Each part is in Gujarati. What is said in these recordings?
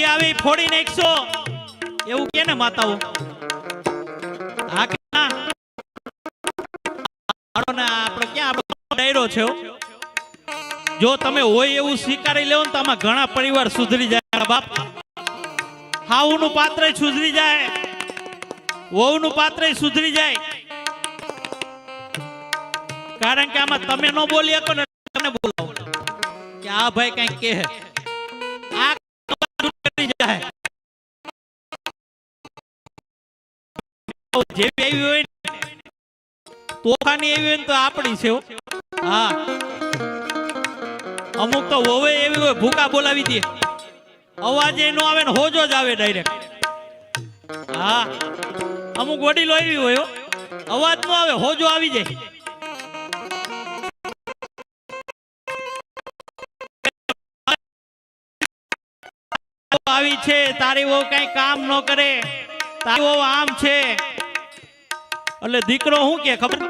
આવી ફોડી નાખશો એવું કે ને માતાઓ? જો તમે હોય એવું સ્વીકારી લેવો તો આમાં ઘણા પરિવાર સુધરી જાય બાપ. હાવનું પાત્ર સુધરી જાય, વહુનું પાત્ર સુધરી જાય. કારણ કે આમાં તમે ન બોલી શકો ને તમે બોલાવો. કે આ ભાઈ કઈ કહે. જેવી આવી હોય તોફાની એવી હોય ને તો આપણી છે હા. અમુક તો હોવે એવી હોય, ભૂકા બોલાવી દે. અવાજ નો આવે ને હોજો જ આવે ડાયરેક્ટ હા. અમુક વડીલો એવી હોય અવાજ નો આવે, હોજો આવી જાય. આવી છે, તારી વહુ કઈ કામ ન કરે. તારી વહુ આમ છે. એટલે દીકરો શું કે ખબર?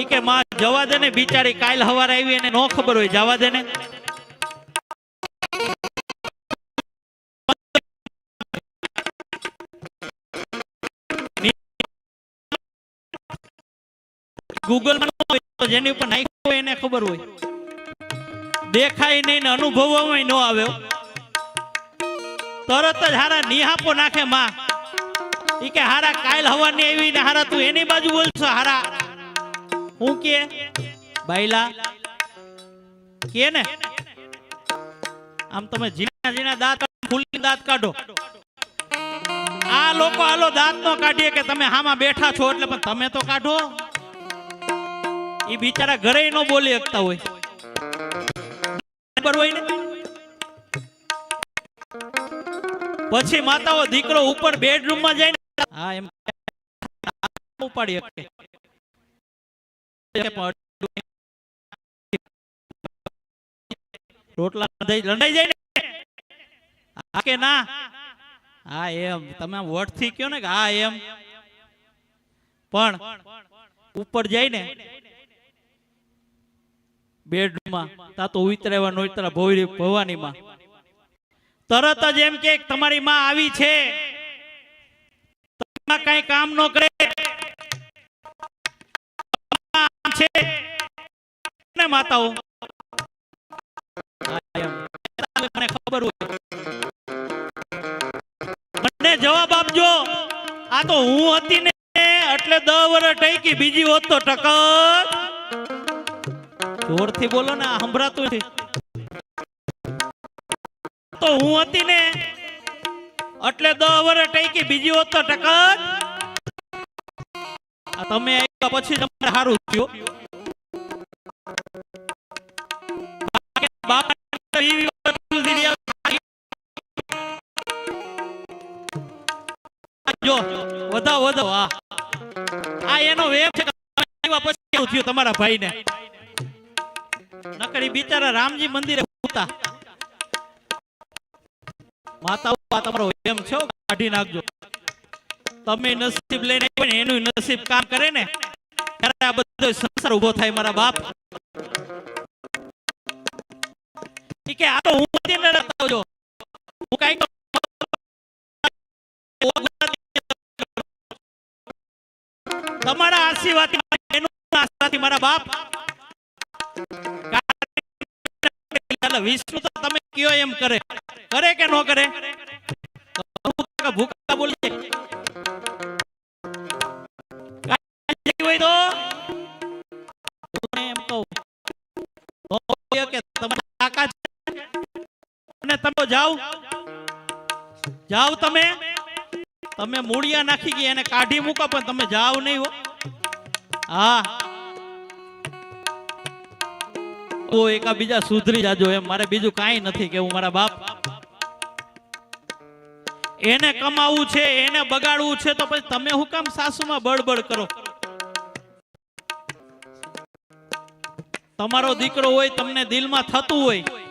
એ કે માં જવા દે ને બિચારી કાલ હવાર આવી એને નો ખબર હોય, જવા દે ને. ગૂગલ જેની ઉપર નાખ્યું હોય એને ખબર હોય. દેખાય નહીં ને અનુભવવામાં ન આવ્યો તરત જ હારા નિહાપો નાખે માં. કે, હારા, કાલ હવાની આવી ને હારા, તું એની બાજુ બોલશો હારા. હું કે, બાયલા, કે ને? આમ તમે ઝીણા ઝીણા દાંત ફૂલી દાંત કાઢો. આ લોકો હાલો દાંત નો કાઢીએ કે તમે હામાં બેઠા છો એટલે પણ તમે તો કાઢો. એ બિચારા ઘરે નો બોલી શકતા હોય. પછી માતાઓ દીકરો ઉપર બેડરૂમમાં જાય પણ ઉપર જાય ને, બેડરૂમમાં, તા તો ઉતરેવા નો ઉતરા ભવાની માં તરત જ એમ કે તમારી માં આવી છે. કઈ કામ ન કરે. છે. માતાઓ. મને ખબર હોય. મને જવાબ આપજો. આ તો હું હતી ને, એટલે દસ વર્ષ ટકી બીજી હોત તો ટકર. જોરથી બોલો ને સંભળાતું છે તો હું હતી ને એટલે દસ વર્ષ ટકી બીજી હોત તો ટકર આ તમે આવ્યા પછી તમને સારું થયું. જો વધા વધો હા. આ એનો વેમ છે પછી થયું તમારા ભાઈને. નકરી બિચારા રામજી મંદિરે માતા આ તમારો એમ છો, કાઢી નાખજો. તમે નસીબ લઈને એનું નસીબ કામ કરે ને, ત્યારે આ બધો સંસાર ઊભો થાય મારા બાપ. કે, આ તો હું હતી ને જો. હું કઈ તમારા આશીર્વાદ એનું આશીર્વાદ મારા બાપ. વિષ્ણુ તો તમે કયો એમ કરે. કરે કે ન કરે? ભૂખા ભૂખા બોલે. હોય કે જાઓ. તમે. તમે મૂળિયા નાખી ગયા, એને કાઢી મૂકો, પણ તમે જાઓ નહીં હા. તો એકા બીજા સુધરી જાજો એમ. મારે બીજું કાંઈ નથી કેવું મારા બાપ એને કમાવું છે, એને બગાડવું છે, તો પછી તમે હું કામ સાસુમાં બળબડ કરો? તમારો દીકરો હોય, તમને દિલમાં થતું હોય